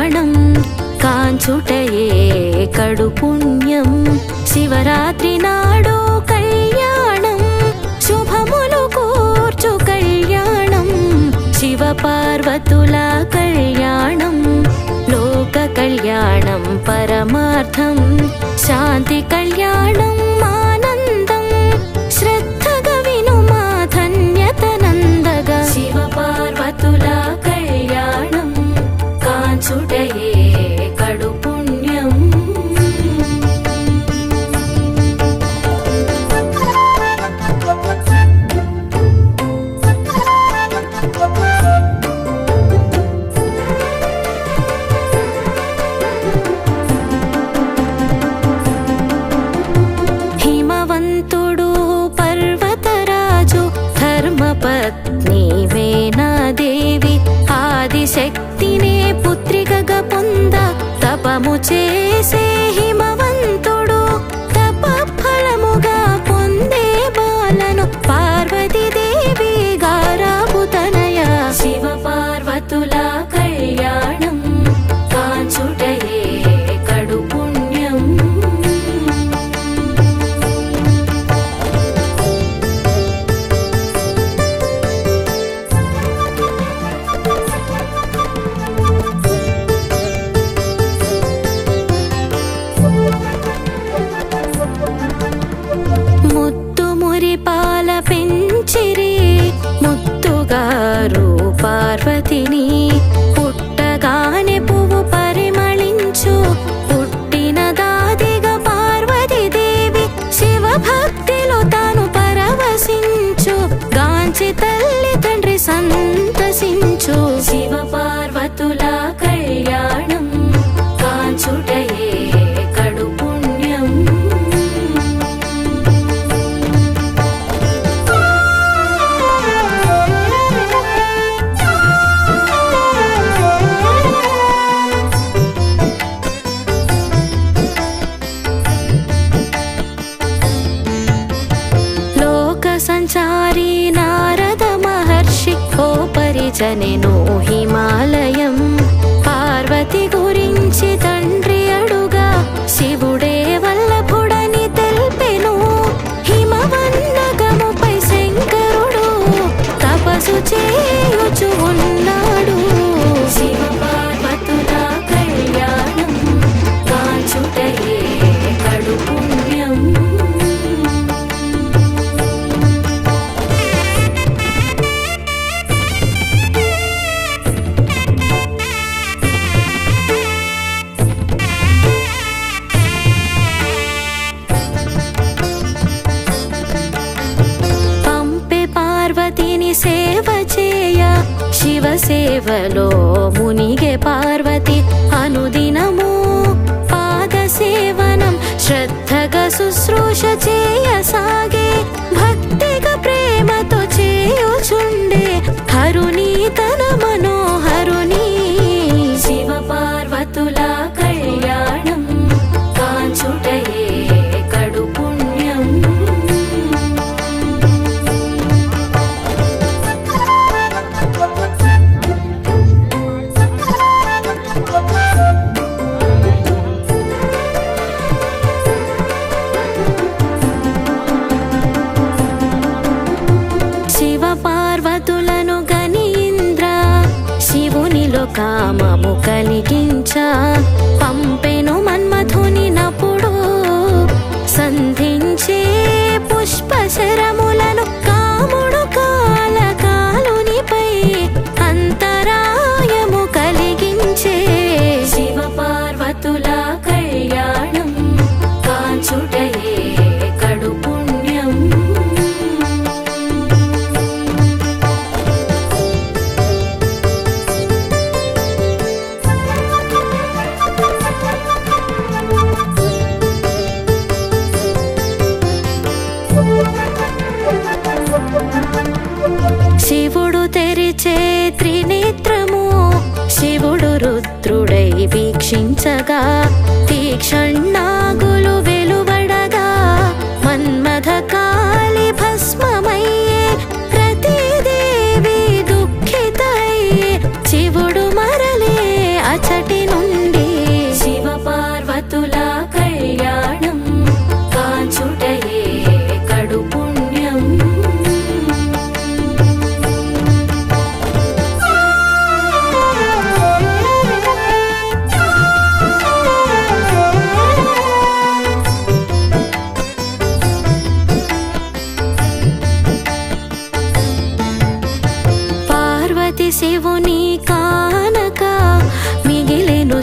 ప్రాణం కాంచుటయే కడు పుణ్యం శివరాత్రి నాడు కళ్యాణం శుభములు కూర్చు కళ్యాణం. శివ పార్వతుల కళ్యాణం లోక కళ్యాణం పరమార్థం శాంతి కళ్యాణం. పాపము చేసే హిమవ సేవలో మునిగే పార్వతి అనుదినము పాద సేవనం శ్రద్ధగా శుశ్రూష చే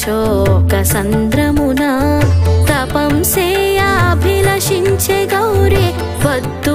శోక సంద్రమున తపం సేయాభిలషించే గౌరీ వద్దు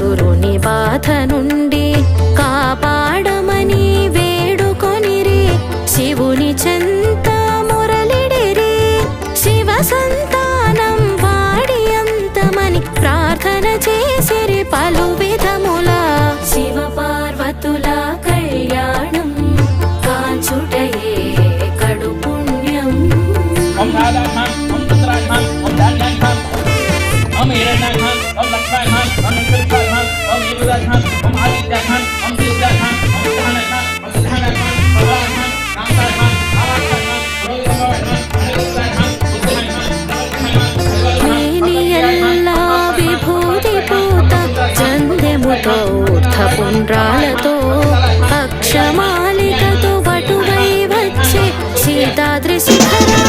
అసురుని బాధ నుండి కాపాడమని వేడుకొనిరి. శివుని చెంత మురళిడిరి. శివ సంతానం వాడి అంతమని ప్రార్థన చేసిరి పలు విధముల. శివ పార్వతుల కళ్యాణం కాంచుటయే కడు పుణ్యం I'm here at 9 I'm like 5 I'm हम युवरा खान हम आदित्य खान हम दिलदा खान हम सहाना खान हम सहाना खान फरहान खान कामता खान आवाज खान रोहित कुमार खान अनिरुद्धा खान उस्मान खान చందెముతో పుండ్రాలతో అక్షమాలికతో వటువై వచ్చే సీతాద్రి శిఖరా